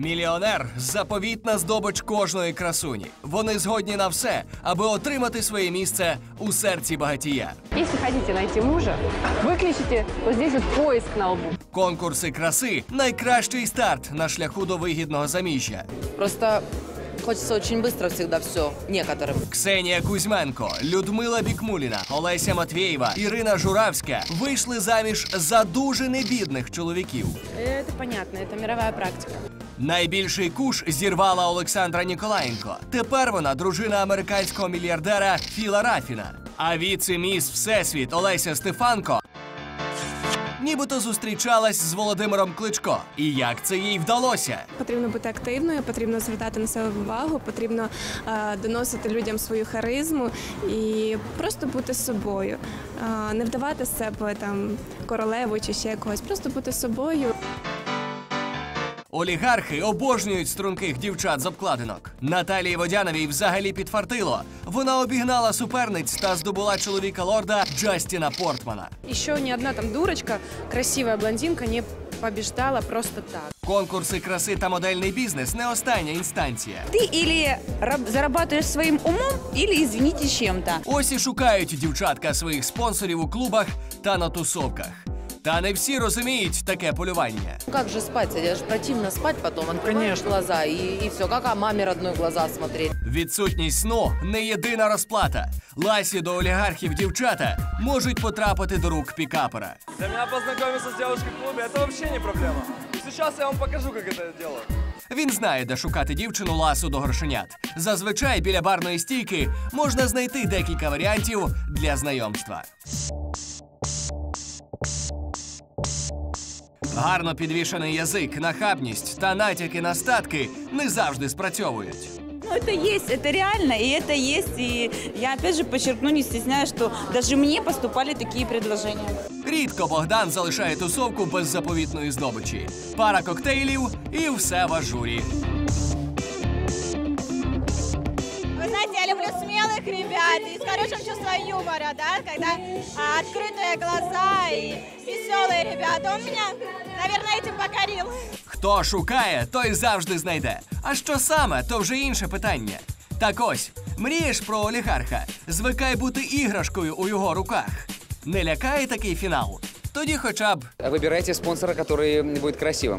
Мільйонер заповітна здобич кожної красуні. Вони згодні на все, аби отримати своє місце у серці багатія. Если хотите найти мужа, выключите вот здесь вот поиск на лбу. Конкурси краси найкращий старт на шляху до вигідного заміжжя. Просто хочется очень быстро всегда все некоторым. Ксенія Кузьменко, Людмила Бікмуліна, Олеся Матвєєва, Ірина Журавська вийшли заміж за дуже небідних чоловіків. Это понятно, это мировая практика. Найбільший куш зірвала Олександра Ніколаєнко. Тепер вона дружина американського мільярдера Філа Рафіна. А віце-міс Всесвіт Олеся Стефанко нібито зустрічалась з Володимиром Кличко. І як це їй вдалося? Потрібно бути активною, потрібно звертати на себе увагу, потрібно е, доносити людям свою харизму і просто бути собою, Е, не вдавати себе там королеву чи ще когось, просто бути собою. Олігархи обожнюють струнких дівчат з обкладинок. Наталії Водяновій взагалі підфартило. Вона обігнала суперниць та здобула чоловіка лорда Джастіна Портмана. Еще ни одна там дурочка, красивая блондинка не побеждала просто так. Конкурси краси та модельний бізнес не остання інстанція. Ты или раб- зарабатываешь своим умом, или, извините, чем-то. Ось і шукають дівчатка своїх спонсорів у клубах та на тусовках. Та не всі розуміють таке полювання. Ну как же спать? Это же противно спать потом. Открываешь глаза и, и все. Как о маме родной глаза смотреть? Відсутність сну не єдина розплата. Ласі до олігархів дівчата можуть потрапити до рук пікапера. Для меня познакомиться с девушкой в клубе это вообще не проблема. Сейчас я вам покажу, как это делать. Він знає, де шукати дівчину ласу до грошенят. Зазвичай біля барної стійки можна знайти декілька варіантів для знайомства. Гарно підвішений язик, нахабність та натяки на статки не завжди спрацьовують. Ну, это есть, это реально, и это есть. И я опять же подчеркну, не стесняюсь, что даже мне поступали такие предложения. Рідко Богдан залишає тусовку без заповітної здобичі. Пара коктейлів і все в ажурі. люблю смелых ребят и с хорошим чувством юмора, да, когда а, открытые глаза и веселые ребята. Он меня, наверное, этим покорил. Хто шукає, той завжди знайде. А що саме, то вже інше питання. Так ось, мрієш про олігарха, звикай бути іграшкою у його руках. Не лякає такий фінал? Тоді хоча б Выбирайте спонсора, который будет красивым.